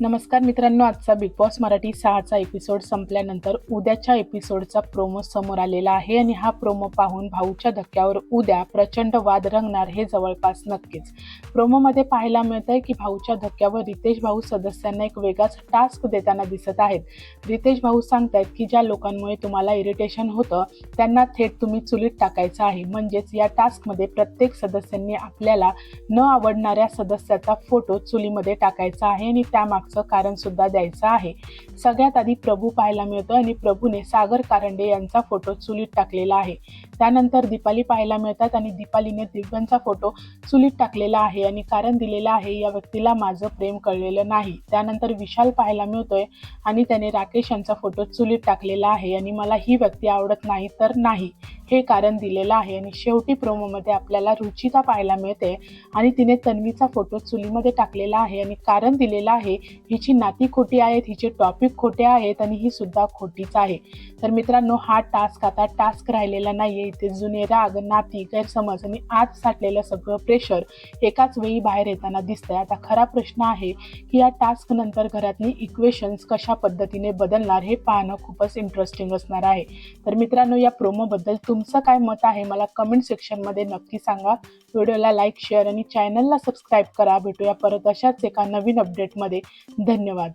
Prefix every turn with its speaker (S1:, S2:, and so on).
S1: नमस्कार मित्रांनो आजचा बिग बॉस मराठी सहाचा एपिसोड संपल्यानंतर उद्याच्या एपिसोडचा प्रोमो समोर आलेला आहे आणि हा प्रोमो पाहून भाऊच्या धक्क्यावर उद्या प्रचंड वाद रंगणार हे जवळपास नक्कीच. प्रोमोमध्ये पाहायला मिळत आहे की भाऊच्या धक्क्यावर रितेश भाऊ सदस्यांना एक वेगळाच टास्क देताना दिसत आहेत. रितेश भाऊ सांगतायत की ज्या लोकांमुळे तुम्हाला इरिटेशन होतं त्यांना थेट तुम्ही चुलीत टाकायचं आहे. म्हणजेच या टास्कमध्ये प्रत्येक सदस्यांनी आपल्याला न आवडणाऱ्या सदस्याचा फोटो चुलीमध्ये टाकायचा आहे आणि मागचं कारण सुद्धा द्यायचं आहे. सगळ्यात आधी प्रभू पाहायला मिळतो आणि प्रभूने सागर कारंडे यांचा फोटो चुलीत टाकलेला आहे. त्यानंतर दीपाली पाहायला मिळतात आणि दीपालीने दिव्यांचा फोटो चुलीत टाकलेला आहे आणि कारण दिलेलं आहे या व्यक्तीला माझं प्रेम कळलेलं नाही. त्यानंतर विशाल पाहायला मिळतोय आणि त्याने राकेश यांचा फोटो चुलीत टाकलेला आहे आणि मला ही व्यक्ती आवडत नाही तर नाही. हे कारण दिलेलं आहे आणि शेवटी प्रोमोमध्ये आपल्याला रुचिता पाहायला मिळते आणि तिने तन्वीचा फोटो चुलीमध्ये टाकलेला आहे आणि कारण दिलेलं आहे हिची नाती खोटी आहेत हिचे टॉपिक खोटे आहेत आणि ही सुद्धा खोटीच आहे. तर मित्रांनो हा टास्क आता टास्क राहिलेला नाही आहे इथे जुने राग नाती गैरसमज आणि आज साठलेलं सगळं प्रेशर एकाच वेळी बाहेर येताना दिसतंय. आता खरा प्रश्न आहे की या टास्क नंतर घरातली इक्वेशन्स कशा पद्धतीने बदलणार हे पाहणं खूपच इंटरेस्टिंग असणार आहे. तर मित्रांनो या प्रोमोबद्दल तुमचं काय मत आहे मला कमेंट सेक्शनमध्ये नक्की सांगा. व्हिडिओला लाईक शेअर आणि चॅनलला सबस्क्राईब करा. भेटूया परत अशाच एका नवीन अपडेटमध्ये धन्यवाद.